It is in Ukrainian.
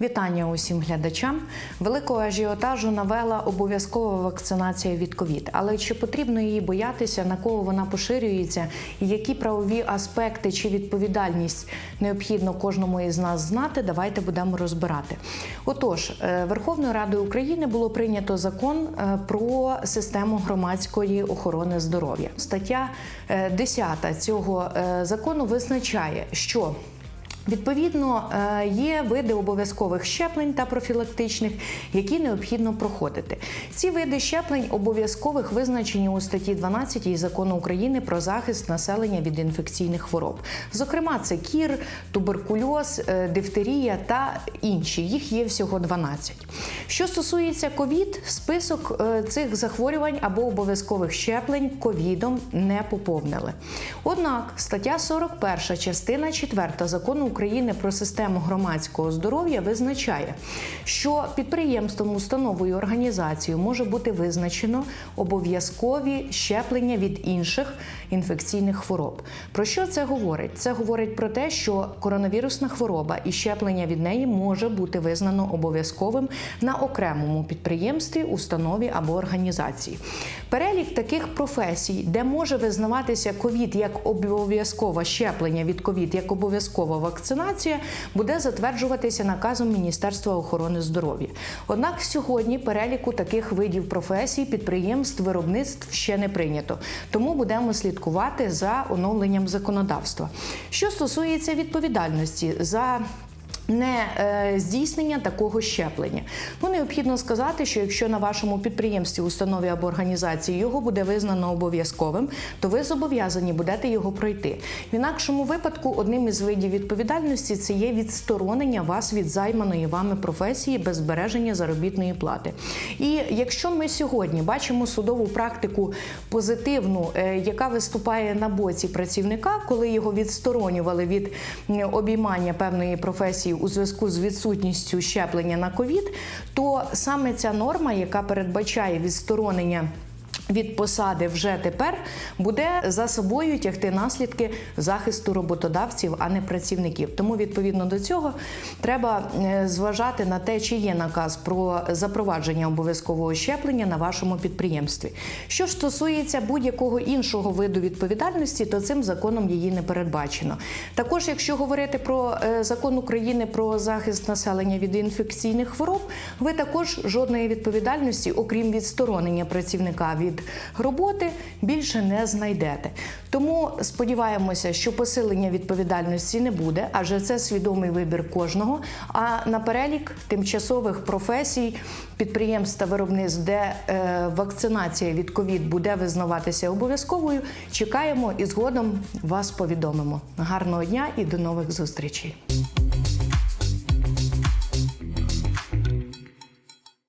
Вітання усім глядачам. Великого ажіотажу навела обов'язкова вакцинація від ковід. Але чи потрібно її боятися, на кого вона поширюється, і які правові аспекти чи відповідальність необхідно кожному із нас знати? Давайте будемо розбирати. Отож, е, Верховною Радою України було прийнято закон е, про систему громадської охорони здоров'я. Стаття е, 10 цього е, закону визначає, що Відповідно, е, є види обов'язкових щеплень та профілактичних, які необхідно проходити. Ці види щеплень обов'язкових визначені у статті 12 закону України про захист населення від інфекційних хвороб. Зокрема, це кір, туберкульоз, е, дифтерія та інші. Їх є всього 12. Що стосується ковід, список е, цих захворювань або обов'язкових щеплень ковідом не поповнили. Однак стаття 41, частина 4 закону України про систему громадського здоров'я визначає, що підприємством, установою організацією може бути визначено обов'язкові щеплення від інших інфекційних хвороб. Про що це говорить? Це говорить про те, що коронавірусна хвороба і щеплення від неї може бути визнано обов'язковим на окремому підприємстві, установі або організації. Перелік таких професій, де може визнаватися ковід як обов'язкове щеплення від ковід як обов'язкова вакцинація, буде затверджуватися наказом Міністерства охорони здоров'я. Однак сьогодні переліку таких видів професій, підприємств, виробництв ще не прийнято. Тому будемо слідкувати за оновленням законодавства. Що стосується відповідальності за не е, здійснення такого щеплення. Ну, необхідно сказати, що якщо на вашому підприємстві, установі або організації його буде визнано обов'язковим, то ви зобов'язані будете його пройти. В інакшому випадку одним із видів відповідальності це є відсторонення вас від займаної вами професії без збереження заробітної плати. І якщо ми сьогодні бачимо судову практику позитивну, е, яка виступає на боці працівника, коли його відсторонювали від обіймання певної професії у зв'язку з відсутністю щеплення на ковід, то саме ця норма, яка передбачає відсторонення. Від посади вже тепер буде за собою тягти наслідки захисту роботодавців, а не працівників. Тому відповідно до цього треба е, зважати на те, чи є наказ про запровадження обов'язкового щеплення на вашому підприємстві. Що ж стосується будь-якого іншого виду відповідальності, то цим законом її не передбачено. Також, якщо говорити про е, закон України про захист населення від інфекційних хвороб, ви також жодної відповідальності, окрім відсторонення працівника роботи, більше не знайдете. Тому сподіваємося, що посилення відповідальності не буде, адже це свідомий вибір кожного. А на перелік тимчасових професій, підприємств та виробництв, де е, вакцинація від ковід буде визнаватися обов'язковою, чекаємо і згодом вас повідомимо. Гарного дня і до нових зустрічей.